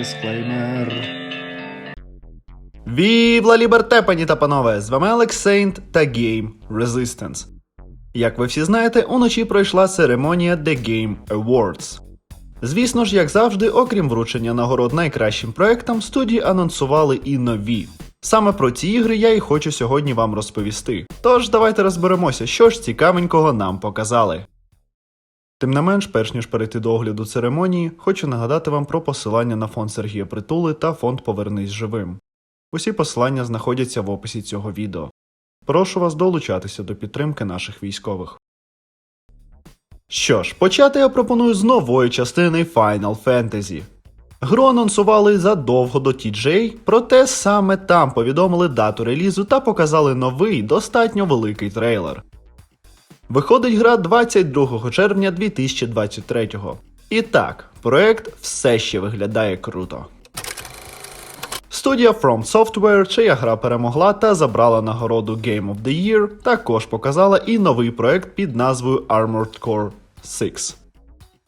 Дисклеймер. Вівла Ліберте, пані та панове! З вами Алекс Сейнт та Game Resistance. Як ви всі знаєте, уночі пройшла церемонія The Game Awards. Звісно ж, як завжди, окрім вручення нагород найкращим проектам, студії анонсували і нові. Саме про ці ігри я і хочу сьогодні вам розповісти. Тож давайте розберемося, що ж цікавенького нам показали. Тим не менш, перш ніж перейти до огляду церемонії, хочу нагадати вам про посилання на фонд Сергія Притули та фонд Повернись живим. Усі посилання знаходяться в описі цього відео. Прошу вас долучатися до підтримки наших військових. Що ж, почати я пропоную з нової частини Final Fantasy. Гру анонсували задовго до TJ, проте саме там повідомили дату релізу та показали новий, достатньо великий трейлер. Виходить гра 22 червня 2023. І так, проект все ще виглядає круто. Студія From Software, чия гра перемогла та забрала нагороду Game of the Year, також показала і новий проект під назвою Armored Core 6.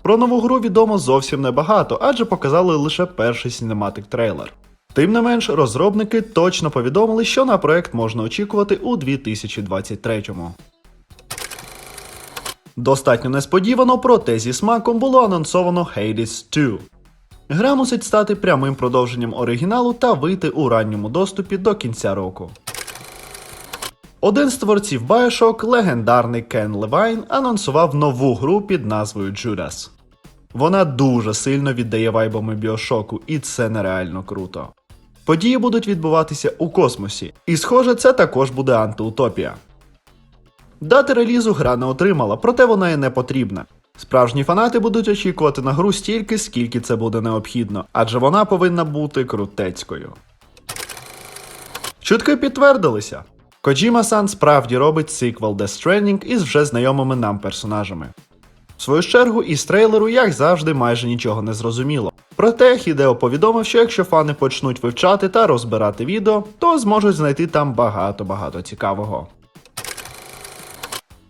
Про нову гру відомо зовсім небагато, адже показали лише перший синематик трейлер. Тим не менш, розробники точно повідомили, що на проект можна очікувати у 2023-му. Достатньо несподівано, проте зі смаком було анонсовано Hades 2. Гра мусить стати прямим продовженням оригіналу та вийти у ранньому доступі до кінця року. Один з творців Bioshock, легендарний Кен Левайн, анонсував нову гру під назвою Judas. Вона дуже сильно віддає вайбами Біошоку, і це нереально круто. Події будуть відбуватися у космосі, і схоже, це також буде антиутопія. Дати релізу гра не отримала, проте вона і не потрібна. Справжні фанати будуть очікувати на гру стільки, скільки це буде необхідно, адже вона повинна бути крутецькою. Чутки підтвердилися. Коджіма Сан справді робить сиквел Death Stranding із вже знайомими нам персонажами. В свою чергу, із трейлеру, як завжди, майже нічого не зрозуміло. Проте Хідео повідомив, що якщо фани почнуть вивчати та розбирати відео, то зможуть знайти там багато-багато цікавого.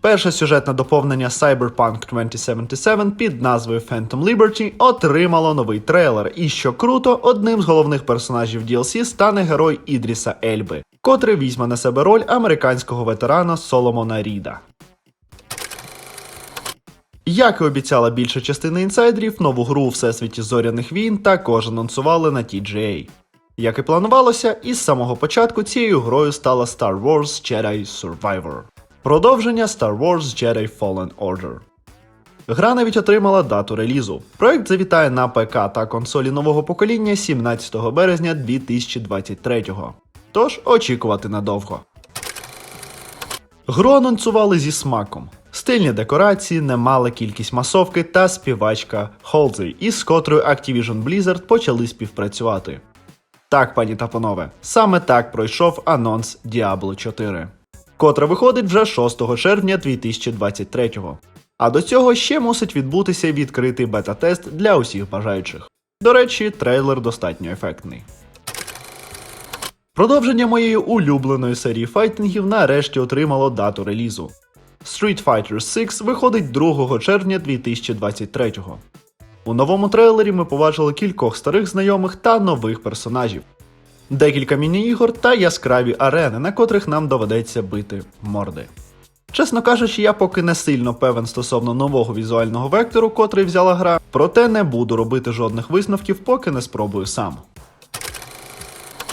Перше сюжетне доповнення Cyberpunk 2077 під назвою Phantom Liberty отримало новий трейлер, і що круто, одним з головних персонажів DLC стане герой Ідріса Ельби, котрий візьме на себе роль американського ветерана Соломона Ріда. Як і обіцяла більша частина інсайдерів, нову гру у всесвіті зоряних війн також анонсували на TGA. Як і планувалося, із самого початку цією грою стала Star Wars Jedi Survivor. Продовження Star Wars Jedi Fallen Order. Гра навіть отримала дату релізу. Проект завітає на ПК та консолі нового покоління 17 березня 2023-го. Тож очікувати надовго. Гру анонсували зі смаком. Стильні декорації, немала кількість масовки та співачка Холзей, із котрою Activision Blizzard почали співпрацювати. Так, пані та панове, саме так пройшов анонс Diablo 4 котра виходить вже 6 червня 2023-го. А до цього ще мусить відбутися відкритий бета-тест для усіх бажаючих. До речі, трейлер достатньо ефектний. Продовження моєї улюбленої серії файтингів нарешті отримало дату релізу. Street Fighter 6 виходить 2 червня 2023-го. У новому трейлері ми побачили кількох старих знайомих та нових персонажів, декілька міні-ігор та яскраві арени, на котрих нам доведеться бити морди. Чесно кажучи, я поки не сильно певен стосовно нового візуального вектору, котрий взяла гра, проте не буду робити жодних висновків, поки не спробую сам.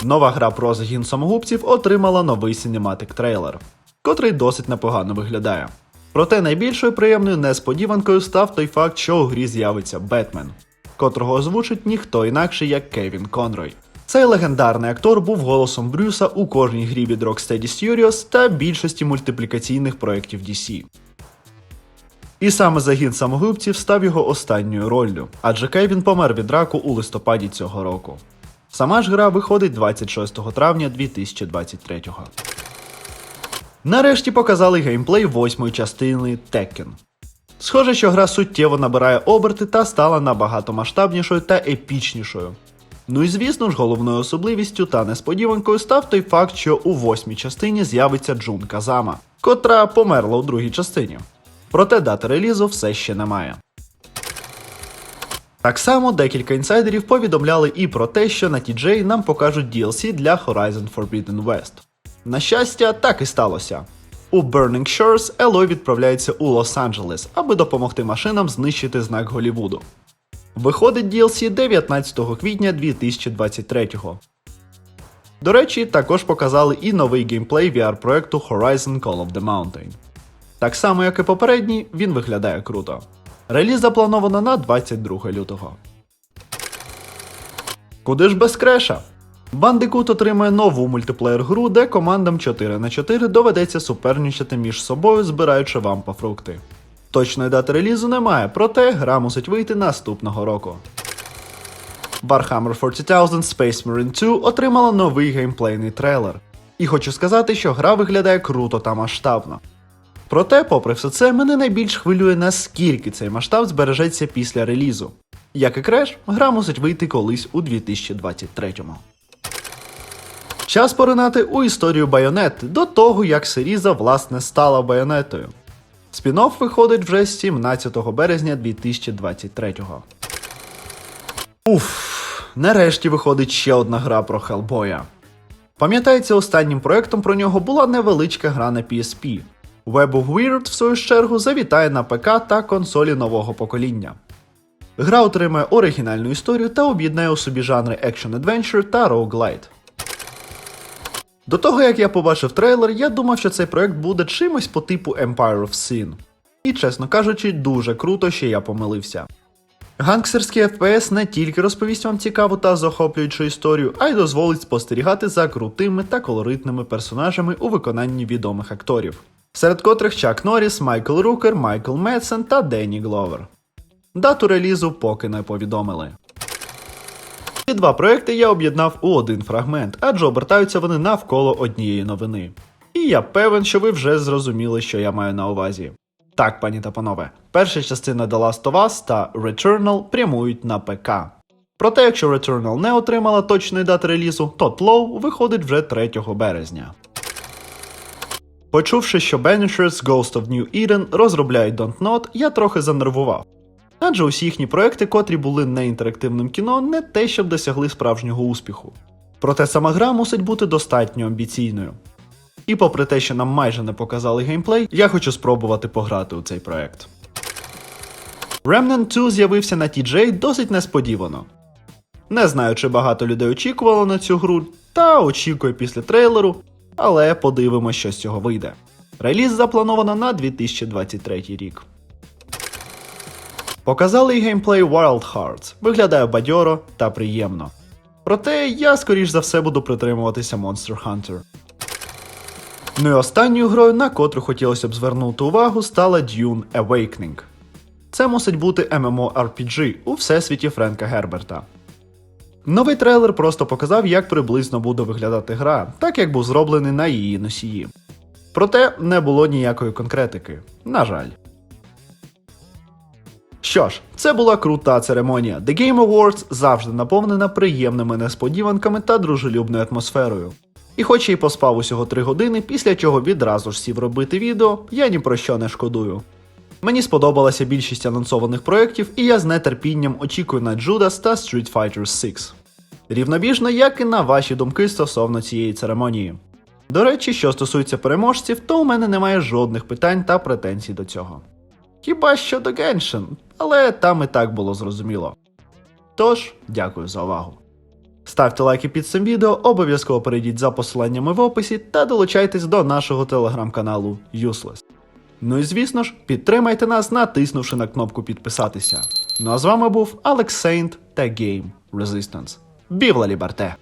Нова гра про загін самогубців отримала новий синематик трейлер, котрий досить непогано виглядає. Проте найбільшою приємною несподіванкою став той факт, що у грі з'явиться Бетмен, котрого озвучить ніхто інакше як Кевін Конрой. Цей легендарний актор був голосом Брюса у кожній грі від Rocksteady Studios та більшості мультиплікаційних проєктів DC. І саме загін самогубців став його останньою роллю, адже Кевін помер від раку у листопаді цього року. Сама ж гра виходить 26 травня 2023-го. Нарешті показали геймплей восьмої частини Tekken. Схоже, що гра суттєво набирає оберти та стала набагато масштабнішою та епічнішою. Ну і звісно ж, головною особливістю та несподіванкою став той факт, що у восьмій частині з'явиться Джун Казама, котра померла у другій частині. Проте дати релізу все ще немає. Так само декілька інсайдерів повідомляли і про те, що на TJ нам покажуть DLC для Horizon Forbidden West. На щастя, так і сталося. У Burning Shores Елой відправляється у Лос-Анджелес, аби допомогти машинам знищити знак Голівуду. Виходить DLC 19 квітня 2023-го. До речі, також показали і новий геймплей VR-проекту Horizon Call of the Mountain. Так само, як і попередній, він виглядає круто. Реліз заплановано на 22 лютого. Куди ж без креша? Бандикут отримує нову мультиплеєр-гру, де командам 4 на 4 доведеться суперничати між собою, збираючи вампа фрукти. Точної дати релізу немає, проте гра мусить вийти наступного року. Warhammer 40000 Space Marine 2 отримала новий геймплейний трейлер. І хочу сказати, що гра виглядає круто та масштабно. Проте, попри все це, мене найбільш хвилює, наскільки цей масштаб збережеться після релізу. Як і Crash, гра мусить вийти колись у 2023-му. Час поринати у історію Байонети до того, як Сиріза власне стала байонетою. Спін-офф виходить вже 17 березня 2023-го. Уф, нарешті виходить ще одна гра про Хелбоя. Пам'ятається, останнім проектом про нього була невеличка гра на PSP. Web of Weird, в свою чергу, завітає на ПК та консолі нового покоління. Гра отримає оригінальну історію та об'єднає у собі жанри Action Adventure та Roguelite. До того як я побачив трейлер, я думав, що цей проект буде чимось по типу Empire of Sin. І, чесно кажучи, дуже круто, що я помилився. Гангстерський FPS не тільки розповість вам цікаву та захоплюючу історію, а й дозволить спостерігати за крутими та колоритними персонажами у виконанні відомих акторів, серед котрих Чак Норріс, Майкл Рукер, Майкл Медсен та Денні Гловер. Дату релізу поки не повідомили. Ці два проекти я об'єднав у один фрагмент, адже обертаються вони навколо однієї новини. І я певен, що ви вже зрозуміли, що я маю на увазі. Так, пані та панове, перша частина The Last of Us та Returnal прямують на ПК. Проте, якщо Returnal не отримала точної дати релізу, то Тлоу виходить вже 3 березня. Почувши, що Banishers Ghost of New Eden розробляють Dontnod, я трохи занервував. Адже усі їхні проекти, котрі були не інтерактивним кіно, не те, щоб досягли справжнього успіху. Проте сама гра мусить бути достатньо амбіційною. І попри те, що нам майже не показали геймплей, я хочу спробувати пограти у цей проект. Remnant 2 з'явився на TJ досить несподівано. Не знаю, чи багато людей очікувало на цю гру, та очікує після трейлеру, але подивимось, що з цього вийде. Реліз заплановано на 2023 рік. Показали й геймплей Wild Hearts, виглядає бадьоро та приємно. Проте я, скоріш за все, буду притримуватися Monster Hunter. Ну і останньою грою, на котру хотілося б звернути увагу, стала Dune Awakening. Це мусить бути MMORPG у всесвіті Френка Герберта. Новий трейлер просто показав, як приблизно буде виглядати гра, так як був зроблений на її носії. Проте не було ніякої конкретики. На жаль. Що ж, це була крута церемонія. The Game Awards завжди наповнена приємними несподіванками та дружелюбною атмосферою. І хоч я й поспав усього 3 години, після чого відразу ж сів робити відео, я ні про що не шкодую. Мені сподобалася більшість анонсованих проєктів, і я з нетерпінням очікую на Judas та Street Fighter 6. Рівнобіжно, як і на ваші думки стосовно цієї церемонії. До речі, що стосується переможців, то у мене немає жодних питань та претензій до цього. Хіба що до Genshin, але там і так було зрозуміло. Тож, дякую за увагу. Ставте лайки під цим відео, обов'язково перейдіть за посиланнями в описі та долучайтесь до нашого телеграм-каналу Useless. Ну і звісно ж, підтримайте нас, натиснувши на кнопку підписатися. Ну а з вами був Алекс Сейнт та Game Resistance. Бівла Ліберте!